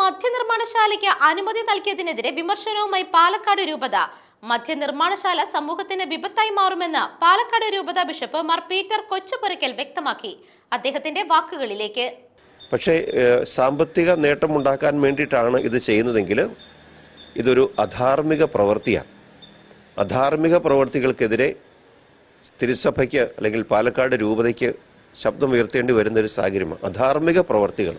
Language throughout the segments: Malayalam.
മദ്യനിർമ്മാണശാലയ്ക്ക് അനുമതി നൽകിയതിനെതിരെ വിമർശനവുമായി പാലക്കാട് രൂപത. മദ്യനിർമ്മാണശാല സമൂഹത്തിന് വിപത്തായി മാറുമെന്ന് പാലക്കാട് രൂപത ബിഷപ്പ് മാർ പീറ്റർ കൊച്ചുപുരയ്ക്കൽ വ്യക്തമാക്കി. അദ്ദേഹത്തിന്റെ വാക്കുകളിലേക്ക്. പക്ഷേ സാമ്പത്തിക നേട്ടമുണ്ടാക്കാൻ വേണ്ടിയിട്ടാണ് ഇത് ചെയ്യുന്നതെങ്കിൽ ഇതൊരു അധാർമിക പ്രവൃത്തിയാണ്. അധാർമിക പ്രവൃത്തികൾക്കെതിരെ തിരുസഭയ്ക്ക് അല്ലെങ്കിൽ പാലക്കാട് രൂപതയ്ക്ക് ശബ്ദമുയർത്തേണ്ടി വരുന്നൊരു സാഹചര്യമാണ്. അധാർമിക പ്രവർത്തികൾ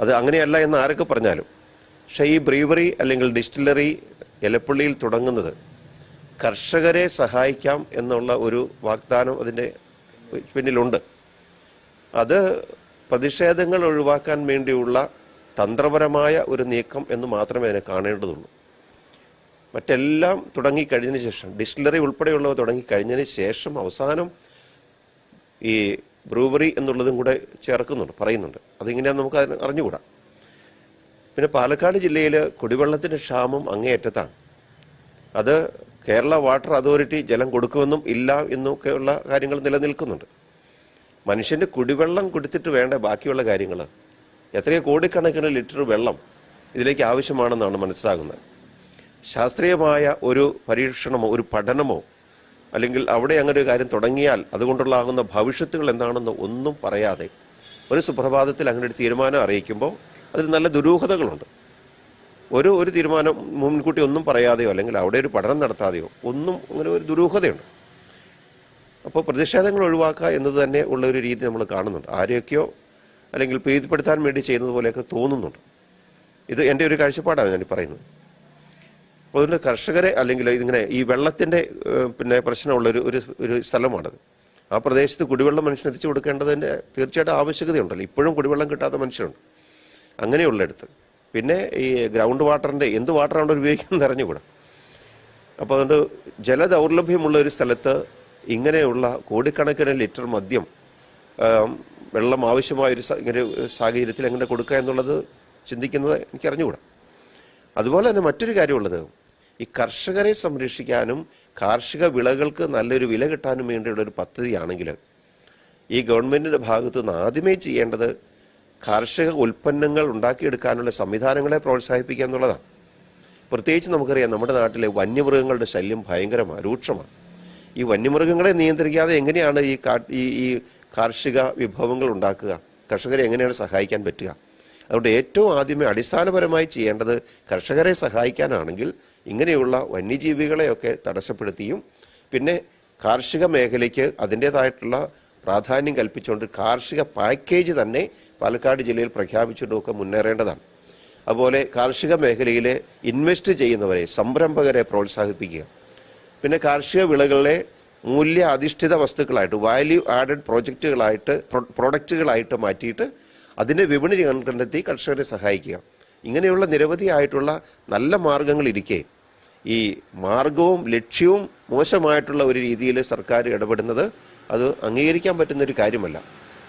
അത് അങ്ങനെയല്ല എന്ന് ആരൊക്കെ പറഞ്ഞാലും പക്ഷേ ഈ ബ്രീവറി അല്ലെങ്കിൽ ഡിസ്റ്റിലറി എലപ്പള്ളിയിൽ തുടങ്ങുന്നത് കർഷകരെ സഹായിക്കാം എന്നുള്ള ഒരു വാഗ്ദാനം അതിന്റെ പിന്നിലുണ്ട്. അത് പ്രതിഷേധങ്ങൾ ഒഴിവാക്കാൻ വേണ്ടിയുള്ള തന്ത്രപരമായ ഒരു നീക്കം എന്ന് മാത്രമേ അതിനെ കാണേണ്ടതുള്ളൂ. മറ്റെല്ലാം തുടങ്ങിക്കഴിഞ്ഞതിന് ശേഷം ഡിസ്റ്റിലറി ഉൾപ്പെടെയുള്ളവ തുടങ്ങിക്കഴിഞ്ഞതിന് ശേഷം അവസാനം ഈ ബ്രൂവറി എന്നുള്ളതും കൂടെ ചേർക്കുന്നുണ്ട് പറയുന്നുണ്ട്. അതിങ്ങനെയാണ് നമുക്ക് അതിന് അറിഞ്ഞുകൂടാ. പിന്നെ പാലക്കാട് ജില്ലയിൽ കുടിവെള്ളത്തിന്റെ ക്ഷാമം അങ്ങേയറ്റത്താണ്. അത് കേരള വാട്ടർ അതോറിറ്റി ജലം കൊടുക്കുമെന്നും ഇല്ല എന്നൊക്കെയുള്ള കാര്യങ്ങൾ നിലനിൽക്കുന്നുണ്ട്. മനുഷ്യന്റെ കുടിവെള്ളം കൊടുത്തിട്ട് വേണ്ട ബാക്കിയുള്ള കാര്യങ്ങൾ എത്രയോ കോടിക്കണക്കിന് ലിറ്റർ വെള്ളം ഇതിലേക്ക് ആവശ്യമാണെന്നാണ് മനസ്സിലാകുന്നത്. ശാസ്ത്രീയമായ ഒരു പരീക്ഷണമോ ഒരു പഠനമോ അല്ലെങ്കിൽ അവിടെ അങ്ങനെ ഒരു കാര്യം തുടങ്ങിയാൽ അതുകൊണ്ടുള്ളാകുന്ന ഭവിഷ്യത്തുകൾ എന്താണെന്ന് ഒന്നും പറയാതെ ഒരു സുപ്രഭാതത്തിൽ അങ്ങനെ ഒരു തീരുമാനം അറിയിക്കുമ്പോൾ അതിൽ നല്ല ദുരൂഹതകളുണ്ട്. ഒരു ഒരു തീരുമാനം മുൻകൂട്ടി ഒന്നും പറയാതെയോ അല്ലെങ്കിൽ അവിടെ ഒരു പഠനം നടത്താതെയോ ഒന്നും അങ്ങനെ ഒരു ദുരൂഹതയുണ്ട്. അപ്പോൾ പ്രതിഷേധങ്ങൾ ഒഴിവാക്കുക എന്നത് തന്നെ ഉള്ള ഒരു രീതി നമ്മൾ കാണുന്നുണ്ട്. ആരെയൊക്കെയോ അല്ലെങ്കിൽ പ്രീതിപ്പെടുത്താൻ വേണ്ടി ചെയ്യുന്നത് പോലെയൊക്കെ തോന്നുന്നുണ്ട്. ഇത് എന്റെ ഒരു കാഴ്ചപ്പാടാണ് ഞാൻ പറയുന്നത്. അതുകൊണ്ട് കർഷകരെ അല്ലെങ്കിൽ ഇതിങ്ങനെ ഈ വെള്ളത്തിന്റെ പിന്നെ പ്രശ്നമുള്ള ഒരു ഒരു സ്ഥലമാണത്. ആ പ്രദേശത്ത് കുടിവെള്ളം മനുഷ്യന് എത്തിച്ചു കൊടുക്കേണ്ടതിന്റെ തീർച്ചയായിട്ടും ആവശ്യകതയുണ്ടല്ലോ. ഇപ്പോഴും കുടിവെള്ളം കിട്ടാത്ത മനുഷ്യരുണ്ട്. അങ്ങനെയുള്ളിടത്ത് പിന്നെ ഈ ഗ്രൗണ്ട് വാട്ടറിന്റെ എന്ത് വാട്ടറാണ് ഉപയോഗിക്കുന്നത് അറിഞ്ഞുകൂടാ. അപ്പോൾ അതുകൊണ്ട് ജലദൗർലഭ്യമുള്ള ഒരു സ്ഥലത്ത് ഇങ്ങനെയുള്ള കോടിക്കണക്കിന് ലിറ്റർ മദ്യം വെള്ളം ആവശ്യമായ ഒരു ഇങ്ങനെ സാഹചര്യത്തിൽ എങ്ങനെ കൊടുക്കുക എന്നുള്ളത് ചിന്തിക്കുന്നത് എനിക്ക് അറിഞ്ഞുകൂടാ അതുപോലെ തന്നെ മറ്റൊരു കാര്യമുള്ളത്. ഈ കർഷകരെ സംരക്ഷിക്കാനും കാർഷിക വിളകൾക്ക് നല്ലൊരു വില കിട്ടാനും വേണ്ടിയുള്ള ഒരു പദ്ധതിയാണെങ്കിൽ ഈ ഗവൺമെന്റിന്റെ ഭാഗത്തു നിന്ന് ആദ്യമേ ചെയ്യേണ്ടത് കാർഷിക ഉൽപ്പന്നങ്ങൾ ഉണ്ടാക്കിയെടുക്കാനുള്ള സംവിധാനങ്ങളെ പ്രോത്സാഹിപ്പിക്കുക എന്നുള്ളതാണ്. പ്രത്യേകിച്ച് നമുക്കറിയാം നമ്മുടെ നാട്ടിലെ വന്യമൃഗങ്ങളുടെ ശല്യം ഭയങ്കരമാണ് രൂക്ഷമാണ്. ഈ വന്യമൃഗങ്ങളെ നിയന്ത്രിക്കാതെ എങ്ങനെയാണ് ഈ കാ- ഈ കാർഷിക വിഭവങ്ങൾ ഉണ്ടാക്കുക? കർഷകരെ എങ്ങനെയാണ് സഹായിക്കാൻ പറ്റുക? അതുകൊണ്ട് ഏറ്റവും ആദ്യമേ അടിസ്ഥാനപരമായി ചെയ്യേണ്ടത് കർഷകരെ സഹായിക്കാനാണെങ്കിൽ ഇങ്ങനെയുള്ള വന്യജീവികളെയൊക്കെ തടസ്സപ്പെടുത്തിയും പിന്നെ കാർഷിക മേഖലയ്ക്ക് അതിന്റെതായിട്ടുള്ള പ്രാധാന്യം കൽപ്പിച്ചുകൊണ്ട് കാർഷിക പാക്കേജ് തന്നെ പാലക്കാട് ജില്ലയിൽ പ്രഖ്യാപിച്ചുകൊണ്ടൊക്കെ മുന്നേറേണ്ടതാണ്. അതുപോലെ കാർഷിക മേഖലയിൽ ഇൻവെസ്റ്റ് ചെയ്യുന്നവരെ സംരംഭകരെ പ്രോത്സാഹിപ്പിക്കുക. പിന്നെ കാർഷിക വിളകളെ മൂല്യ അധിഷ്ഠിത വസ്തുക്കളായിട്ട് വാല്യൂ ആഡഡ് പ്രോജക്റ്റുകളായിട്ട് പ്രോഡക്റ്റുകളായിട്ട് മാറ്റിയിട്ട് അതിന്റെ വിപണി കണ്ടെത്തി കർഷകരെ സഹായിക്കുക. ഇങ്ങനെയുള്ള നിരവധി ആയിട്ടുള്ള നല്ല മാർഗങ്ങൾ ഇരിക്കെ ഈ മാർഗവും ലക്ഷ്യവും മോശമായിട്ടുള്ള ഒരു രീതിയിൽ സർക്കാർ ഇടപെടുന്നത് അത് അംഗീകരിക്കാൻ പറ്റുന്ന ഒരു കാര്യമല്ല.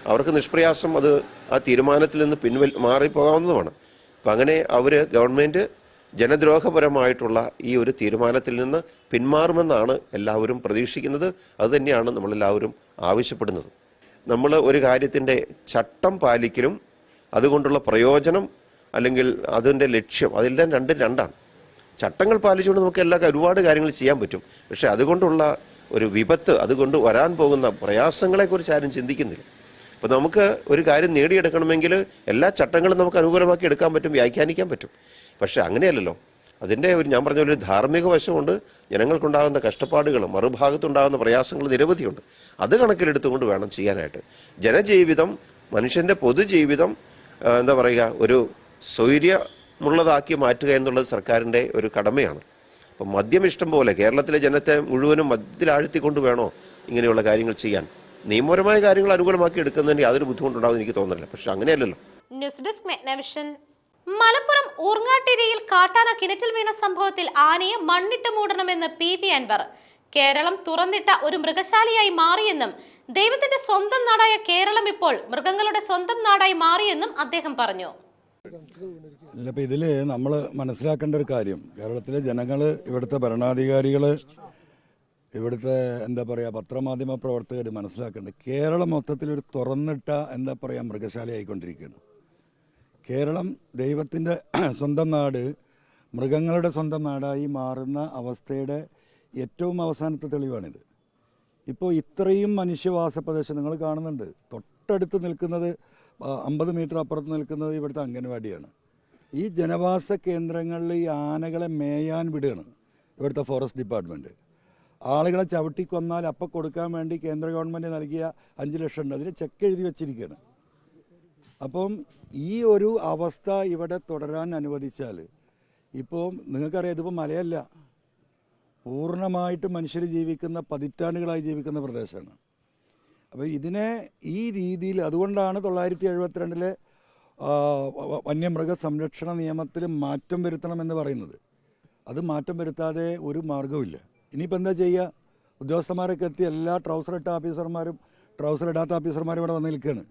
അവർക്ക് നിഷ്പ്രയാസം അത് ആ തീരുമാനത്തിൽ നിന്ന് പിൻവൽ മാറിപ്പോകാവുന്നതുമാണ്. അപ്പം അങ്ങനെ അവർ ഗവൺമെന്റ് ജനദ്രോഹപരമായിട്ടുള്ള ഈ ഒരു തീരുമാനത്തിൽ നിന്ന് പിന്മാറുമെന്നാണ് എല്ലാവരും പ്രതീക്ഷിക്കുന്നത്. അതുതന്നെയാണ് നമ്മളെല്ലാവരും ആവശ്യപ്പെടുന്നത്. നമ്മൾ ഒരു കാര്യത്തിന്റെ ചട്ടം പാലിക്കലും അതുകൊണ്ടുള്ള പ്രയോജനം അല്ലെങ്കിൽ അതിന്റെ ലക്ഷ്യം അതെല്ലാം രണ്ടും രണ്ടാണ്. ചട്ടങ്ങൾ പാലിച്ചുകൊണ്ട് നമുക്ക് എല്ലാ ഒരുപാട് കാര്യങ്ങൾ ചെയ്യാൻ പറ്റും. പക്ഷെ അതുകൊണ്ടുള്ള ഒരു വിപത്ത് അതുകൊണ്ട് വരാൻ പോകുന്ന പ്രയാസങ്ങളെക്കുറിച്ച് ആരും ചിന്തിക്കുന്നില്ല. അപ്പോൾ നമുക്ക് ഒരു കാര്യം നേടിയെടുക്കണമെങ്കിൽ എല്ലാ ചട്ടങ്ങളും നമുക്ക് അനുകൂലമാക്കി എടുക്കാൻ പറ്റും വ്യാഖ്യാനിക്കാൻ പറ്റും. പക്ഷേ അങ്ങനെയല്ലല്ലോ. അതിന്റെ ഒരു ഞാൻ പറഞ്ഞ ഒരു ധാർമ്മിക വശമുണ്ട്. ജനങ്ങൾക്കുണ്ടാകുന്ന കഷ്ടപ്പാടുകൾ മറുഭാഗത്തുണ്ടാകുന്ന പ്രയാസങ്ങൾ നിരവധിയുണ്ട്. അത് കണക്കിലെടുത്തുകൊണ്ട് വേണം ചെയ്യാനായിട്ട്. ജനജീവിതം മനുഷ്യന്റെ പൊതുജീവിതം എന്താ പറയുക ഒരു സ്വൈര്യമുള്ളതാക്കി മാറ്റുക എന്നുള്ളത് സർക്കാരിന്റെ ഒരു കടമയാണ്. അപ്പം മദ്യം ഇഷ്ടം പോലെ കേരളത്തിലെ ജനത്തെ മുഴുവനും മദ്യത്തിലാഴ്ത്തിക്കൊണ്ട് വേണോ ഇങ്ങനെയുള്ള കാര്യങ്ങൾ ചെയ്യാൻ? നിയമപരമായ കാര്യങ്ങൾ അനുകൂലമാക്കി എടുക്കുന്നതിന് യാതൊരു ബുദ്ധിമുട്ടുണ്ടാവും എനിക്ക് തോന്നുന്നില്ല. പക്ഷെ അങ്ങനെയല്ലല്ലോ. ന്യൂസ് ഡെസ്ക് മലപ്പുറം ഊർങ്ങാട്ടിരിയിൽ കാട്ടാന കിണറ്റിൽ വീണ സംഭവത്തിൽ ആനയെ മണ്ണിട്ട് മൂടണമെന്ന് പി വി അൻവർ. കേരളം തുറന്നിട്ട ഒരു മൃഗശാലയായി മാറിയെന്നും ദൈവത്തിന്റെ സ്വന്തം നാടായ കേരളം ഇപ്പോൾ മൃഗങ്ങളുടെ സ്വന്തം നാടായി മാറിയെന്നും അദ്ദേഹം പറഞ്ഞു. ഇല്ല ഇപ്പം ഇതിൽ നമ്മൾ മനസ്സിലാക്കേണ്ട ഒരു കാര്യം. കേരളത്തിലെ ജനങ്ങൾ ഇവിടുത്തെ ഭരണാധികാരികൾ ഇവിടുത്തെ എന്താ പറയുക പത്രമാധ്യമ പ്രവർത്തകർ മനസ്സിലാക്കേണ്ട കേരളം മൊത്തത്തിൽ ഒരു തുറന്നിട്ട എന്താ പറയുക മൃഗശാലയായിക്കൊണ്ടിരിക്കുകയാണ്. കേരളം ദൈവത്തിന്റെ സ്വന്തം നാട് മൃഗങ്ങളുടെ സ്വന്തം നാടായി മാറുന്ന അവസ്ഥയുടെ ഏറ്റവും അവസാനത്തെ തെളിവാണിത്. ഇപ്പോൾ ഇത്രയും മനുഷ്യവാസ പ്രദേശം നിങ്ങൾ കാണുന്നുണ്ട്. തൊട്ടടുത്ത് നിൽക്കുന്നത് അമ്പത് മീറ്റർ അപ്പുറത്ത് നിൽക്കുന്നത് ഇവിടുത്തെ അംഗൻവാടിയാണ്. ഈ ജനവാസ കേന്ദ്രങ്ങളിൽ ഈ ആനകളെ മേയാൻ വിടുകയാണ് ഇവിടുത്തെ ഫോറസ്റ്റ് ഡിപ്പാർട്ട്മെന്റ്. ആളുകളെ ചവിട്ടി കൊന്നാൽ അപ്പം കൊടുക്കാൻ വേണ്ടി കേന്ദ്ര ഗവൺമെന്റ് നൽകിയ അഞ്ച് ലക്ഷം ഉണ്ട്. അതിന് ചെക്ക് എഴുതി വെച്ചിരിക്കുകയാണ്. അപ്പം ഈ ഒരു അവസ്ഥ ഇവിടെ തുടരാൻ അനുവദിച്ചാൽ ഇപ്പോൾ നിങ്ങൾക്കറിയാം ഇതിപ്പോൾ മലയല്ല. പൂർണമായിട്ട് മനുഷ്യർ ജീവിക്കുന്ന പതിറ്റാണ്ടുകളായി ജീവിക്കുന്ന പ്രദേശമാണ്. അപ്പോൾ ഇതിനെ ഈ രീതിയിൽ അതുകൊണ്ടാണ് തൊള്ളായിരത്തി എഴുപത്തിരണ്ടിലെ വന്യമൃഗ സംരക്ഷണ നിയമത്തിൽ മാറ്റം വരുത്തണമെന്ന് പറയുന്നത്. അത് മാറ്റം വരുത്താതെ ഒരു മാർഗവുമില്ല ഇനിയിപ്പോൾ എന്താ ചെയ്യുക ഉദ്യോഗസ്ഥന്മാരൊക്കെ എത്തി എല്ലാ ട്രൗസർ ഇട്ട ഓഫീസർമാരും ട്രൗസർ ഇടാത്ത ഓഫീസർമാരും ഇവിടെ വന്ന് നിൽക്കുകയാണ്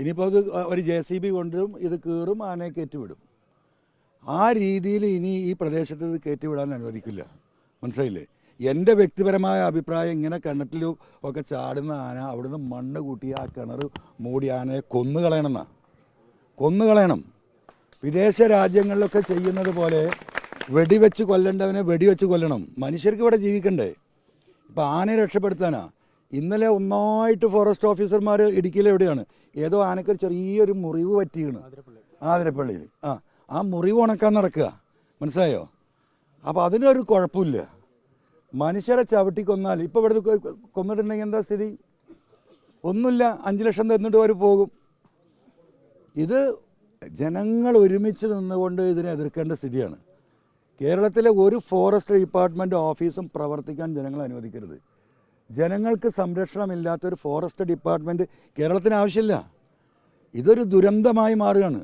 ഇനിയിപ്പോൾ അത് ഒരു ജെ സി ബി കൊണ്ടുവരും ഇത് കീറും ആനയെ കയറ്റിവിടും. ആ രീതിയിൽ ഇനി ഈ പ്രദേശത്ത് ഇത് കയറ്റിവിടാൻ അനുവദിക്കില്ല. മനസ്സിലായില്ലേ? എന്റെ വ്യക്തിപരമായ അഭിപ്രായം ഇങ്ങനെ കിണറ്റിലും ഒക്കെ ചാടുന്ന ആന അവിടുന്ന് മണ്ണ് കൂട്ടി ആ കിണർ മൂടി ആനയെ കൊന്നു കളയണമെന്നാ. കൊന്നു കളയണം. വിദേശ രാജ്യങ്ങളിലൊക്കെ ചെയ്യുന്നത് പോലെ വെടിവെച്ച് കൊല്ലേണ്ടവനെ വെടിവെച്ച് കൊല്ലണം. മനുഷ്യർക്ക് ഇവിടെ ജീവിക്കണ്ടേ? ഇപ്പം ആനയെ രക്ഷപ്പെടുത്താനാ. ഇന്നലെ ഒന്നായിട്ട് ഫോറസ്റ്റ് ഓഫീസർമാർ ഇടുക്കിയിൽ എവിടെയാണ്? ഏതോ ഒരു ചെറിയൊരു മുറിവ് പറ്റിയാണ്. ആതിരപ്പള്ളിയിൽ. ആ ആ മുറിവ് ഉണക്കാൻ നടക്കുക. മനസ്സിലായോ? അപ്പോൾ അതിനൊരു കുഴപ്പമില്ല. മനുഷ്യരെ ചവിട്ടി കൊന്നാൽ ഇപ്പോൾ ഇവിടെ കൊന്നിട്ടുണ്ടെങ്കിൽ എന്താ സ്ഥിതി? ഒന്നുമില്ല അഞ്ച് ലക്ഷം തന്നിട്ട് അവർ പോകും. ഇത് ജനങ്ങൾ ഒരുമിച്ച് നിന്നുകൊണ്ട് ഇതിനെ എതിർക്കേണ്ട സ്ഥിതിയാണ്. കേരളത്തിലെ ഒരു ഫോറസ്റ്റ് ഡിപ്പാർട്ട്മെന്റ് ഓഫീസും പ്രവർത്തിക്കാൻ ജനങ്ങൾ അനുവദിക്കരുത്. ജനങ്ങൾക്ക് സംരക്ഷണമില്ലാത്ത ഒരു ഫോറസ്റ്റ് ഡിപ്പാർട്ട്മെന്റ് കേരളത്തിന് ആവശ്യമില്ല. ഇതൊരു ദുരന്തമായി മാറുകയാണ്.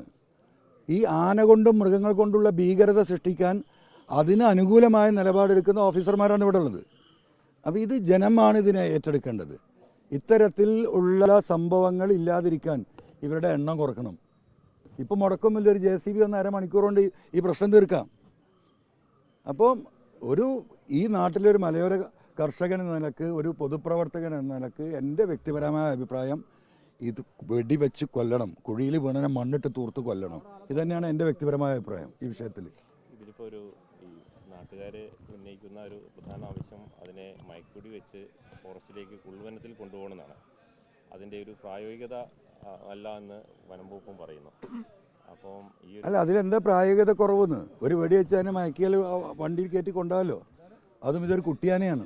ഈ ആന കൊണ്ടും മൃഗങ്ങൾ കൊണ്ടുള്ള ഭീകരത സൃഷ്ടിക്കാൻ അതിന് അനുകൂലമായ നിലപാടെടുക്കുന്ന ഓഫീസർമാരാണ് ഇവിടെ ഉള്ളത്. അപ്പോൾ ഇത് ജനമാണ് ഇതിനെ ഏറ്റെടുക്കേണ്ടത്. ഇത്തരത്തിൽ ഉള്ള സംഭവങ്ങൾ ഇല്ലാതിരിക്കാൻ ഇവരുടെ എണ്ണം കുറക്കണം. ഇപ്പം മുടക്കമില്ല ഒരു ജെ സി ബി ഒന്ന് അരമണിക്കൂർ കൊണ്ട് ഈ- പ്രശ്നം തീർക്കാം. അപ്പം ഒരു ഈ നാട്ടിലൊരു മലയോര കർഷകൻ എന്ന നിലയ്ക്ക് ഒരു പൊതുപ്രവർത്തകൻ എന്ന നിലയ്ക്ക് എന്റെ വ്യക്തിപരമായ അഭിപ്രായം ഇത് വെടിവെച്ച് കൊല്ലണം. കുഴിയിൽ വീണനെ മണ്ണിട്ട് തൂർത്ത് കൊല്ലണം. ഇതുതന്നെയാണ് എന്റെ വ്യക്തിപരമായ അഭിപ്രായം ഈ വിഷയത്തിൽ ഇതിലിപ്പോൾ ഒരു നാട്ടുകാർ ഉന്നയിക്കുന്ന ഒരു പ്രധാന ആവശ്യം അതിനെ മയക്കുടി വെച്ച് ഫോറസ്റ്റിലേക്ക് ഉൾവനത്തിൽ കൊണ്ടുപോകണമെന്നാണ്. അതിന്റെ ഒരു പ്രായോഗികത അല്ല എന്ന് വനം വകുപ്പും പറയുന്നു. അപ്പം ഈ ഒരു അല്ല അതിലെന്താ പ്രായോഗികത കുറവെന്ന്? ഒരു വെടി വെച്ച് അതിനെ മയക്കിയാൽ വണ്ടിയിൽ കയറ്റി കൊണ്ടാലോ? അതും ഇതൊരു കുട്ടിയാനയാണ്.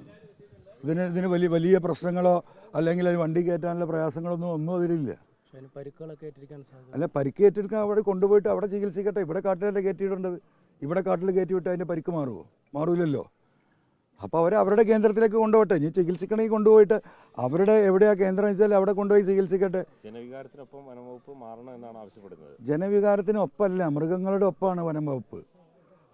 ഇതിന് ഇതിന് വലിയ വലിയ പ്രശ്നങ്ങളോ അല്ലെങ്കിൽ അതിന് വണ്ടി കയറ്റാനുള്ള പ്രയാസങ്ങളൊന്നും ഒന്നും അതിലില്ല. അല്ല പരിക്കേറ്റെടുക്കാൻ അവിടെ കൊണ്ടുപോയിട്ട് അവിടെ ചികിത്സിക്കട്ടെ. ഇവിടെ കാട്ടിലല്ലേ കയറ്റിയിടേണ്ടത്? ഇവിടെ കാട്ടിൽ കയറ്റി വിട്ട് അതിന്റെ പരിക്ക് മാറുമോ മാറൂലല്ലോ. അപ്പോൾ അവരെ അവരുടെ കേന്ദ്രത്തിലേക്ക് കൊണ്ടുപോട്ടെ ഇനി ചികിത്സിക്കണമെങ്കിൽ കൊണ്ടുപോയിട്ട് അവരുടെ എവിടെയാ കേന്ദ്രം വെച്ചാൽ അവിടെ കൊണ്ടുപോയി ചികിത്സിക്കട്ടെ. ജനവികാരത്തിനൊപ്പം മാറണം എന്നാണ് ആവശ്യപ്പെടുന്നത്. ജനവികാരത്തിനൊപ്പമല്ല മൃഗങ്ങളുടെ ഒപ്പമാണ് വനം വകുപ്പ്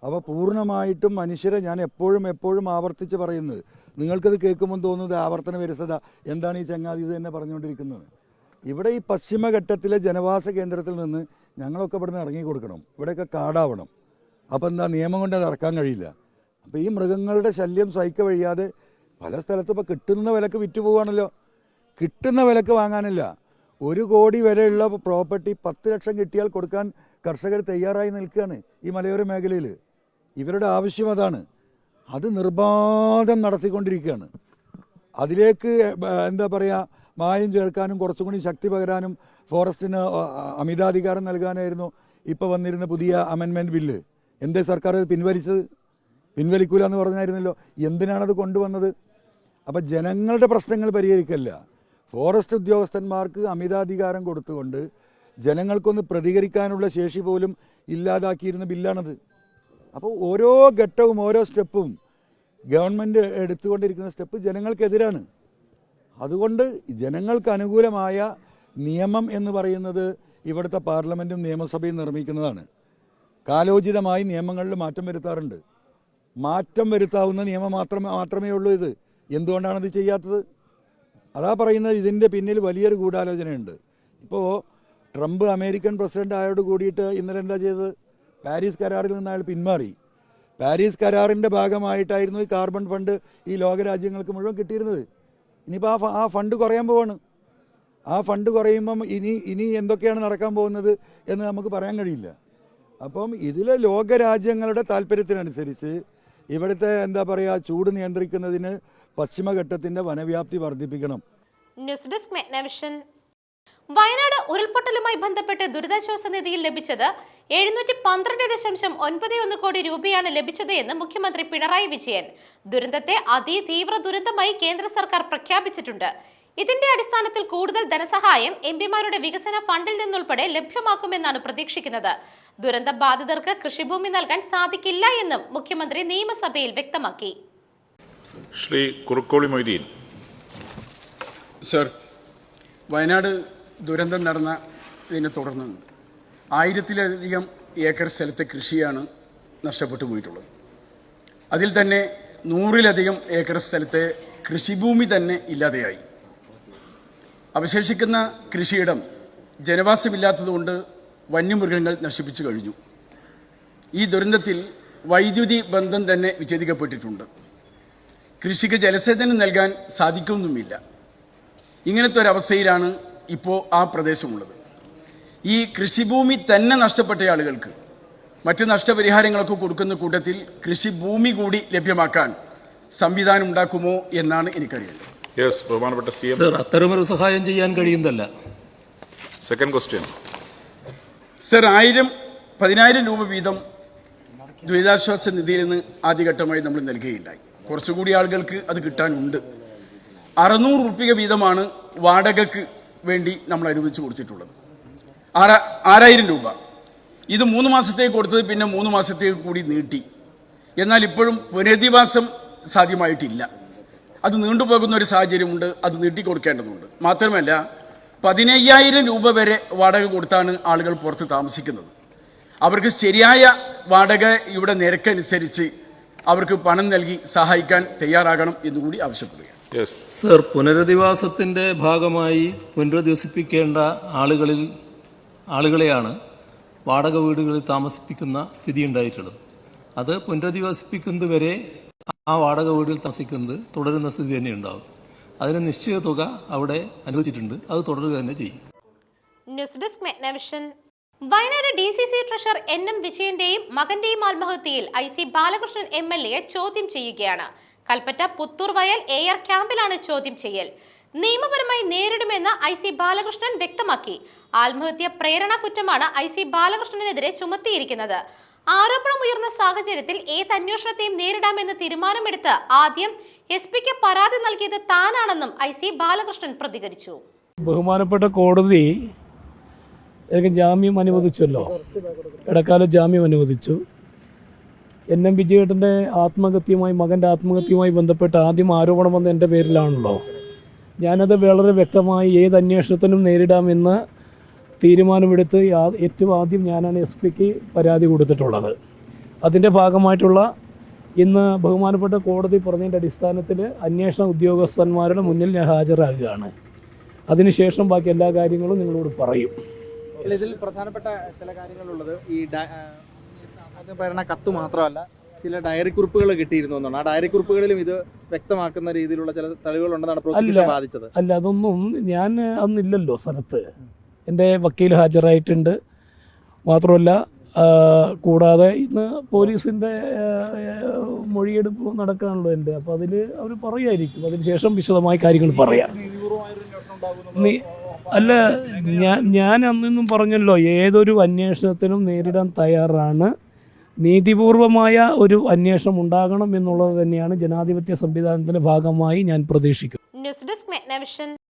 അപ്പോൾ പൂർണമായിട്ടും മനുഷ്യരെ ഞാൻ എപ്പോഴും എപ്പോഴും ആവർത്തിച്ച് പറയുന്നത്. നിങ്ങൾക്കത് കേൾക്കുമ്പോൾ തോന്നുന്നത് ആവർത്തന വിരസത എന്താണ് ഈ ചങ്ങാതി ഇത് തന്നെ പറഞ്ഞുകൊണ്ടിരിക്കുന്നത്. ഇവിടെ ഈ പശ്ചിമഘട്ടത്തിലെ ജനവാസ കേന്ദ്രത്തിൽ നിന്ന് ഞങ്ങളൊക്കെ ഇവിടുന്ന് ഇറങ്ങി കൊടുക്കണം ഇവിടെയൊക്കെ കാടാവണം. അപ്പോൾ എന്താ നിയമം കൊണ്ട് അത് ഇറക്കാൻ കഴിയില്ല. അപ്പോൾ ഈ മൃഗങ്ങളുടെ ശല്യം സഹിക്ക വഴിയാതെ പല സ്ഥലത്തും ഇപ്പോൾ കിട്ടുന്ന വിലക്ക് വിറ്റ് പോവുകയാണല്ലോ കിട്ടുന്ന വിലക്ക് വാങ്ങാനില്ല. ഒരു കോടി വരെയുള്ള പ്രോപ്പർട്ടി പത്ത് ലക്ഷം കിട്ടിയാൽ കൊടുക്കാൻ കർഷകർ തയ്യാറായി നിൽക്കുകയാണ് ഈ മലയോര മേഖലയിൽ ഇവരുടെ ആവശ്യം അതാണ്. അത് നിർബാധം നടത്തിക്കൊണ്ടിരിക്കുകയാണ്. അതിലേക്ക് എന്താ പറയുക മായം ചേർക്കാനും കുറച്ചും കൂടി ശക്തി പകരാനും ഫോറസ്റ്റിന് അമിതാധികാരം നൽകാനായിരുന്നു ഇപ്പോൾ വന്നിരുന്ന പുതിയ അമെൻമെന്റ് ബില്ല്. എന്തേ സർക്കാർ അത് പിൻവലിച്ചത്? പിൻവലിക്കൂല എന്ന് പറഞ്ഞായിരുന്നല്ലോ. എന്തിനാണത് കൊണ്ടുവന്നത്? അപ്പോൾ ജനങ്ങളുടെ പ്രശ്നങ്ങൾ പരിഹരിക്കല്ല. ഫോറസ്റ്റ് ഉദ്യോഗസ്ഥന്മാർക്ക് അമിതാധികാരം കൊടുത്തുകൊണ്ട് ജനങ്ങൾക്കൊന്ന് പ്രതികരിക്കാനുള്ള ശേഷി പോലും ഇല്ലാതാക്കിയിരുന്ന ബില്ലാണത്. അപ്പോൾ ഓരോ ഘട്ടവും ഓരോ സ്റ്റെപ്പും ഗവൺമെന്റ് എടുത്തുകൊണ്ടിരിക്കുന്ന സ്റ്റെപ്പ് ജനങ്ങൾക്കെതിരാണ്. അതുകൊണ്ട് ജനങ്ങൾക്ക് അനുകൂലമായ നിയമം എന്ന് പറയുന്നത് ഇവിടുത്തെ പാർലമെന്റും നിയമസഭയും നിർമ്മിക്കുന്നതാണ്. കാലോചിതമായി നിയമങ്ങളിൽ മാറ്റം വരുത്താറുണ്ട്. മാറ്റം വരുത്താവുന്ന നിയമം മാത്രമേ മാത്രമേ ഉള്ളൂ ഇത്. എന്തുകൊണ്ടാണ് ഇത് ചെയ്യാത്തത്? അതാ പറയുന്നത് ഇതിന്റെ പിന്നിൽ വലിയൊരു ഗൂഢാലോചനയുണ്ട്. ഇപ്പോൾ ട്രംപ് അമേരിക്കൻ പ്രസിഡന്റ് ആയോട് കൂടിയിട്ട് ഇന്നലെ എന്താ ചെയ്തത്? പാരീസ് കരാറിൽ നിന്ന് അയാൾ പിന്മാറി. പാരീസ് കരാറിന്റെ ഭാഗമായിട്ടായിരുന്നു ഈ കാർബൺ ഫണ്ട് ഈ ലോകരാജ്യങ്ങൾക്ക് മുഴുവൻ കിട്ടിയിരുന്നത്. ഇനിയിപ്പോൾ ആ ആ ഫണ്ട് കുറയാൻ പോവാണ്. ആ ഫണ്ട് കുറയുമ്പം ഇനി ഇനി എന്തൊക്കെയാണ് നടക്കാൻ പോകുന്നത് എന്ന് നമുക്ക് പറയാൻ കഴിയില്ല. അപ്പം ഇതിലെ ലോകരാജ്യങ്ങളുടെ താല്പര്യത്തിനനുസരിച്ച് ഇവിടുത്തെ എന്താ പറയുക ചൂട് നിയന്ത്രിക്കുന്നതിന് പശ്ചിമഘട്ടത്തിന്റെ വനവ്യാപ്തി വർദ്ധിപ്പിക്കണം. ന്യൂസ് ഡെസ്ക് വയനാട് ഉരുൾപൊട്ടലുമായി ബന്ധപ്പെട്ട് ദുരിതാശ്വാസ നിധിയിൽ ലഭിച്ചത് എഴുന്നൂറ്റി പന്ത്രണ്ട് ദശാംശം ഒൻപത് ഒന്ന് കോടി രൂപയാണ് ലഭിച്ചത് എന്ന് മുഖ്യമന്ത്രി പിണറായി വിജയൻ. ദുരന്തത്തെ അതിതീവ്ര ദുരന്തമായി കേന്ദ്ര സർക്കാർ പ്രഖ്യാപിച്ചിട്ടുണ്ട്. ഇതിന്റെ അടിസ്ഥാനത്തിൽ കൂടുതൽ ധനസഹായം എം പിമാരുടെ വികസന ഫണ്ടിൽ നിന്നുൾപ്പെടെ ലഭ്യമാക്കുമെന്നാണ് പ്രതീക്ഷിക്കുന്നത്. ദുരന്ത ബാധിതർക്ക് കൃഷിഭൂമി നൽകാൻ സാധിക്കില്ല എന്നും മുഖ്യമന്ത്രി നിയമസഭയിൽ വ്യക്തമാക്കി. ശ്രീ കുറുക്കോളി മൊയ്തീൻ. സർ വയനാട് ദുരന്തം നടന്ന ഇതിനെ തുടർന്ന് ആയിരത്തിലധികം ഏക്കർ സ്ഥലത്തെ കൃഷിയാണ് നഷ്ടപ്പെട്ടു പോയിട്ടുള്ളത്. അതിൽ തന്നെ നൂറിലധികം ഏക്കർ സ്ഥലത്തെ കൃഷിഭൂമി തന്നെ ഇല്ലാതെയായി. അവശേഷിക്കുന്ന കൃഷിയിടം ജനവാസമില്ലാത്തതുകൊണ്ട് വന്യമൃഗങ്ങൾ നശിപ്പിച്ചു കഴിഞ്ഞു. ഈ ദുരന്തത്തിൽ വൈദ്യുതി ബന്ധം തന്നെ വിച്ഛേദിക്കപ്പെട്ടിട്ടുണ്ട്. കൃഷിക്ക് ജലസേചനം നൽകാൻ സാധിക്കുന്നുമില്ല. ഇങ്ങനത്തെ ഒരവസ്ഥയിലാണ് ഇപ്പോൾ ആ പ്രദേശമുള്ളത്. ഈ കൃഷിഭൂമി തന്നെ നഷ്ടപ്പെട്ട ആളുകൾക്ക് മറ്റ് നഷ്ടപരിഹാരങ്ങളൊക്കെ കൊടുക്കുന്ന കൂട്ടത്തിൽ കൃഷിഭൂമി കൂടി ലഭ്യമാക്കാൻ സംവിധാനം ഉണ്ടാക്കുമോ എന്നാണ് എനിക്കറിയേണ്ടത്. യെസ് ബഹുമാനപ്പെട്ട സി എം. സർ അത്തരമൊരു സഹായം ചെയ്യാൻ കഴിയുന്നതല്ല. സെക്കൻഡ് ക്വസ്റ്റ്യൻ സർ ആയിരം പതിനായിരം രൂപ വീതം ദുരിതാശ്വാസ നിധിയിൽ നിന്ന് ആദ്യഘട്ടമായി നമ്മൾ നൽകുകയുണ്ടായി. കുറച്ചുകൂടി ആളുകൾക്ക് അത് കിട്ടാനുണ്ട്. അറുന്നൂറ് റുപ്യ വീതമാണ് വാടകയ്ക്ക് വേണ്ടി നമ്മൾ അനുവദിച്ചു കൊടുത്തിട്ടുള്ളത്. ആറാ ആറായിരം രൂപ. ഇത് മൂന്ന് മാസത്തേക്ക് കൊടുത്തത് പിന്നെ മൂന്ന് മാസത്തേക്ക് കൂടി നീട്ടി. എന്നാൽ ഇപ്പോഴും പുനരധിവാസം സാധ്യമായിട്ടില്ല. അത് നീണ്ടുപോകുന്ന ഒരു സാഹചര്യമുണ്ട് അത് നീട്ടിക്കൊടുക്കേണ്ടതുണ്ട്. മാത്രമല്ല പതിനയ്യായിരം രൂപ വരെ വാടക കൊടുത്താണ് ആളുകൾ പുറത്ത് താമസിക്കുന്നത്. അവർക്ക് ശരിയായ വാടക ഇവിടെ നിരക്കനുസരിച്ച് അവർക്ക് പണം നൽകി സഹായിക്കാൻ തയ്യാറാകണം എന്നുകൂടി ആവശ്യപ്പെടുകയാണ്. യെസ് സർ പുനരധിവാസത്തിന്റെ ഭാഗമായി പുനരധിവസിപ്പിക്കേണ്ട ആളുകളിൽ ആളുകളെയാണ് വാടക വീടുകളിൽ താമസിപ്പിക്കുന്ന സ്ഥിതി ഉണ്ടായിട്ടുള്ളത്. അത് പുനരധിവസിപ്പിക്കുന്നത് വരെ ആ വാടക വീടിൽ താമസിക്കുന്നത് തുടരുന്ന സ്ഥിതി തന്നെ ഉണ്ടാകും അതിന് നിശ്ചിത തുക അവിടെ അനുവദിച്ചിട്ടുണ്ട്. അത് തുടരുക തന്നെ ചെയ്യും. News desk Wayanad D C C treasurer N M വിജയന്റെയും മകന്റെയും ആത്മഹത്യയിൽ I C Balakrishnan M L എയെ ചോദ്യം ചെയ്യുകയാണ്. കൽപ്പറ്റ പുത്തൂർ വയൽ എ ആർ ക്യാമ്പിലാണ് ചോദ്യം ചെയ്യൽ. നിയമപരമായി നേരിടുമെന്ന് ഐ സി ബാലകൃഷ്ണൻ വ്യക്തമാക്കി. ആത്മഹത്യ പ്രേരണ കുറ്റമാണ് ഐ സി ബാലകൃഷ്ണനെതിരെ ചുമത്തിയിരിക്കുന്നത്. ആരോപണം ഉയർന്ന സാഹചര്യത്തിൽ ഏത് അന്വേഷണത്തെയും നേരിടാമെന്ന് തീരുമാനമെടുത്ത് ആദ്യം എസ് പിക്ക് പരാതി നൽകിയത് താനാണെന്നും ഐ സി ബാലകൃഷ്ണൻ പ്രതികരിച്ചു. ബഹുമാനപ്പെട്ട കോടതി എനിക്ക് ജാമ്യം അനുവദിച്ചല്ലോ. ഇടക്കാല ജാമ്യം അനുവദിച്ചു. എൻ എം വിജയേട്ടന്റെ ആത്മഹത്യയുമായി മകന്റെ ആത്മഹത്യയുമായി ബന്ധപ്പെട്ട് ആദ്യം ആരോപണം വന്ന എന്റെ പേരിലാണല്ലോ. ഞാനത് വളരെ വ്യക്തമായി ഏത് അന്വേഷണത്തിനും നേരിടാമെന്ന് തീരുമാനമെടുത്ത് ഏറ്റവും ആദ്യം ഞാനാണ് എസ് പിക്ക് പരാതി കൊടുത്തിട്ടുള്ളത്. അതിന്റെ ഭാഗമായിട്ടുള്ള ഇന്ന് ബഹുമാനപ്പെട്ട കോടതി പറഞ്ഞതിന്റെ അടിസ്ഥാനത്തിൽ അന്വേഷണ ഉദ്യോഗസ്ഥന്മാരുടെ മുന്നിൽ ഞാൻ ഹാജരാകുകയാണ്. അതിനുശേഷം ബാക്കി എല്ലാ കാര്യങ്ങളും നിങ്ങളോട് പറയും. ഇതിൽ പ്രധാനപ്പെട്ട ചില കാര്യങ്ങളുള്ളത് ഈ ഭരണ കത്ത് മാത്രമല്ല ചില ഡയറി കുറിപ്പുകൾ കിട്ടിയിരുന്നു എന്നാണ്. ആ ഡയറി കുറിപ്പുകളിലും ഇത് വ്യക്തമാക്കുന്ന രീതിയിലുള്ള ചില തെളിവുകളുണ്ടെന്നാണ് പ്രോസിക്യൂഷൻ ബാധിച്ചത്. അല്ല അതൊന്നും ഞാൻ അന്നില്ലല്ലോ സ്ഥലത്ത്. എന്റെ വക്കീൽ ഹാജരായിട്ടുണ്ട്. മാത്രമല്ല കൂടാതെ ഇന്ന് പോലീസിന്റെ മൊഴിയെടുപ്പ് നടക്കാണല്ലോ എന്റെ. അപ്പോൾ അതിൽ അവർ പറയുമായിരിക്കും അതിനുശേഷം വിശദമായ കാര്യങ്ങൾ പറയാം. നീ- അല്ല ഞാൻ ഞാൻ അന്നൊന്നും പറഞ്ഞല്ലോ. ഏതൊരു അന്വേഷണത്തിനും നേരിടാൻ തയ്യാറാണ്. നീതിപൂർവമായ ഒരു അന്വേഷണം ഉണ്ടാകണം എന്നുള്ളത് തന്നെയാണ് ജനാധിപത്യ സംവിധാനത്തിന്റെ ഭാഗമായി ഞാൻ പ്രതീക്ഷിക്കുന്നത്. ന്യൂസ്